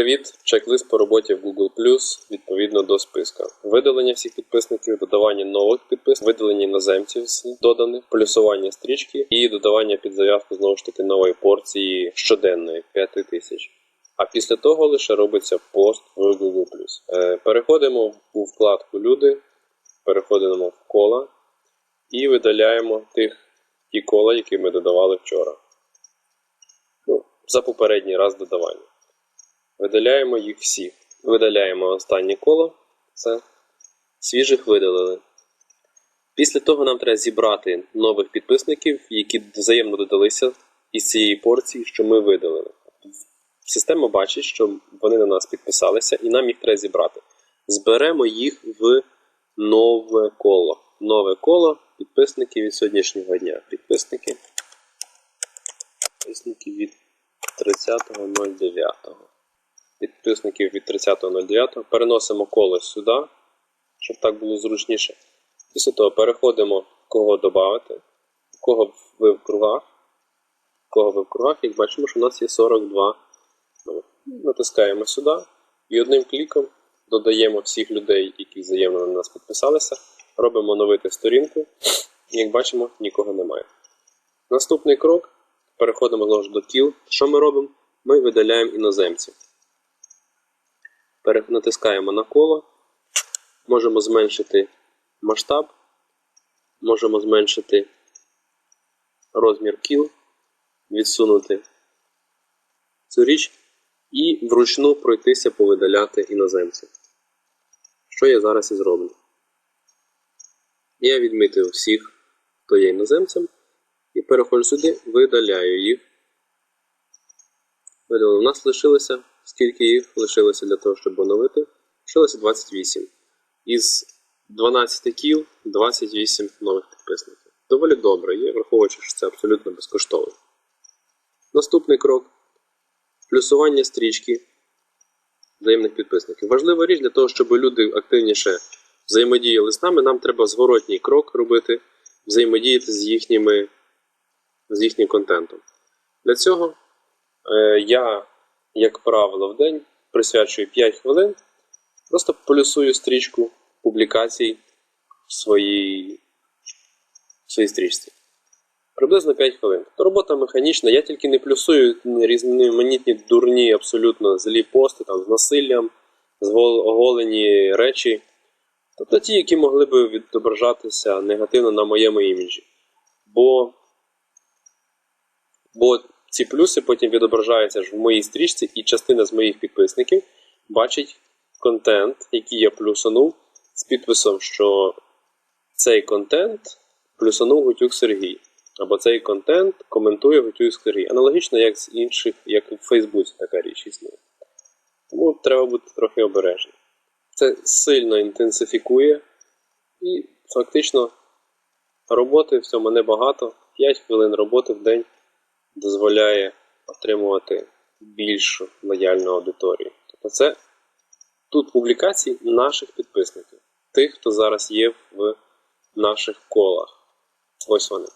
Привіт! Чек-лист по роботі в Google відповідно до списка. Видалення всіх підписників, додавання нових підписників, видалення іноземців доданих, плюсування стрічки і додавання під зав'язку знову ж таки нової порції щоденної 5000. А після того лише робиться пост в Google Е, Переходимо у вкладку Люди, переходимо в кола і видаляємо тих ті кола, які ми додавали вчора. Ну, за попередній раз додавання. Видаляємо їх всіх. Видаляємо останнє коло. Це свіжих видалили. Після того нам треба зібрати нових підписників, які взаємно додалися із цієї порції, що ми видалили. Система бачить, що вони на нас підписалися, і нам їх треба зібрати. Зберемо їх в нове коло. Нове коло підписники від сьогоднішнього дня. Підписники. Підписники від 30.09 підписників від 30.09. Переносимо коло сюди, щоб так було зручніше. Після того переходимо, кого додати, кого ви в кругах. Кого ви в кругах, як бачимо, що у нас є 42. Натискаємо сюди і одним кліком додаємо всіх людей, які взаємно на нас підписалися. Робимо оновити сторінку. Як бачимо, нікого немає. Наступний крок. Переходимо до кіл. Що ми робимо? Ми видаляємо іноземців. Натискаємо на коло, можемо зменшити масштаб, можемо зменшити розмір кіл, відсунути цю річ і вручну пройтися повидаляти іноземців. Що я зараз і зроблю. Я відмітив всіх, хто є іноземцем, і переходжу сюди, видаляю їх. Видалили. У нас лишилося скільки їх лишилося для того, щоб оновити. Лишилося 28. Із 12 кіл 28 нових підписників. Доволі добре є, враховуючи, що це абсолютно безкоштовно. Наступний крок плюсування стрічки взаємних підписників. Важлива річ для того, щоб люди активніше взаємодіяли з нами, нам треба зворотній крок робити, взаємодіяти з їхніми, з їхнім контентом. Для цього е, я як правило, в день присвячую 5 хвилин, просто плюсую стрічку публікацій в своїй, в своїй стрічці. Приблизно 5 хвилин. То робота механічна, я тільки не плюсую різноманітні дурні, абсолютно злі пости там, з насиллям, з оголені речі. Тобто ті, які могли би відображатися негативно на моєму іміджі. Бо, бо ці плюси потім відображаються в моїй стрічці, і частина з моїх підписників бачить контент, який я плюсанув, з підписом, що цей контент плюсанув Гутюк Сергій. Або цей контент коментує Гутюк Сергій. Аналогічно, як з інших, як в Фейсбуці така річ існує. Тому треба бути трохи обережним. Це сильно інтенсифікує і фактично роботи в цьому небагато. 5 хвилин роботи в день дозволяє отримувати більшу лояльну аудиторію. Тобто це тут публікації наших підписників, тих, хто зараз є в наших колах. Ось вони.